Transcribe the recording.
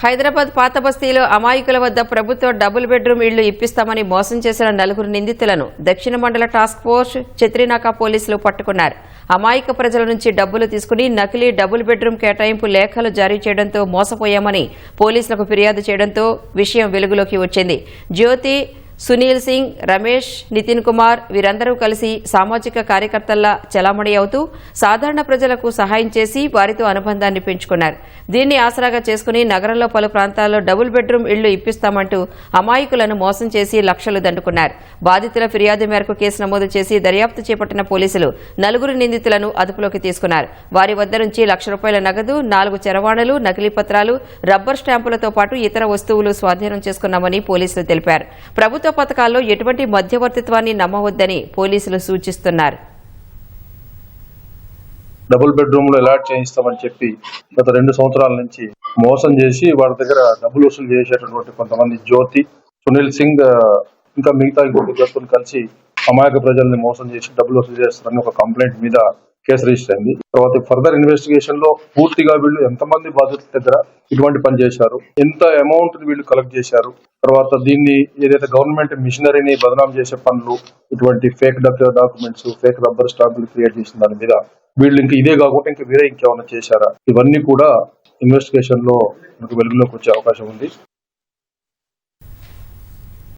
హైదరాబాద్ పాత బస్తీలో అమాయకుల వద్ద ప్రభుత్వ డబుల్ బెడ్రూమ్ ఇళ్ళు ఇప్పిస్తామని మోసం చేసిన నలుగురు నిందితులను దక్షిణ మండల టాస్క్ ఫోర్స్ చిత్రినాకా పోలీసులు పట్టుకున్నారు. అమాయక ప్రజల నుంచి డబ్బులు తీసుకుని నకిలీ డబుల్ బెడ్రూమ్ కేటాయింపు లేఖలు జారీ చేయడంతో మోసపోయామని పోలీసులకు ఫిర్యాదు చేయడంతో విషయం వెలుగులోకి వచ్చింది. జ్యోతి సునీల్ సింగ్ రమేష్ నితిన్ కుమార్ వీరందరూ కలిసి సామాజిక కార్యకర్తల్లా చలామణి అవుతూ సాధారణ ప్రజలకు సహాయం చేసి వారితో అనుబంధాన్ని పెంచుకున్నారు. దీన్ని ఆసరాగా చేసుకుని నగరంలో పలు ప్రాంతాల్లో డబుల్ బెడ్రూమ్ ఇళ్ళు ఇప్పిస్తామంటూ అమాయకులను మోసం చేసి లక్షలు దండుకున్నారు. బాధితుల ఫిర్యాదు మేరకు కేసు నమోదు చేసి దర్యాప్తు చేపట్టిన పోలీసులు నలుగురు నిందితులను అదుపులోకి తీసుకున్నారు. వారి వద్ద నుంచి లక్ష రూపాయల నగదు నాలుగు చరవాణలు నకిలీ పత్రాలు రబ్బర్ స్టాంపులతో పాటు ఇతర వస్తువులు స్వాధీనం చేసుకున్నామని పోలీసులు తెలిపారు. ప్రభుత్వ పథకాల్లో ఎటువంటి మధ్యవర్తిత్వాన్ని నమ్మవద్దని పోలీసులు సూచిస్తున్నారు. డబుల్ బెడ్రూమ్లో అలాట్ చేయిస్తామని చెప్పి గత రెండు సంవత్సరాల నుంచి మోసం చేసి వాళ్ళ దగ్గర డబ్బులు వసూలు చేసేటటువంటి కొంతమంది జ్యోతి సునీల్ సింగ్ ఇంకా మిగతా ఇంకొక వ్యక్తులు కలిసి అమాయక ప్రజల్ని మోసం చేసి డబ్బులు వసూలు చేస్తారని ఒక కంప్లైంట్ మీద కేసు రిజిస్టర్ అయింది. తర్వాత ఫర్దర్ ఇన్వెస్టిగేషన్లో పూర్తిగా వీళ్ళు ఎంతమంది బాధితుల దగ్గర ఇటువంటి పని చేశారు? ఎంత అమౌంట్ వీళ్ళు కలెక్ట్ చేశారు? తర్వాత దీన్ని ఏదైతే గవర్నమెంట్ మిషనరీని బదనాం చేసే పనులు ఇటువంటి ఫేక్ డాక్యుమెంట్స్ ఫేక్ రబ్బర్ స్టాంపులు క్రియేట్ చేసిన దాని మీద వీళ్ళు ఇంకా ఇదే కాకుండా ఇంకా వేరే ఇంకేమైనా చేశారా? ఇవన్నీ కూడా ఇన్వెస్టిగేషన్లో మనకు వెలుగులోకి వచ్చే అవకాశం ఉంది.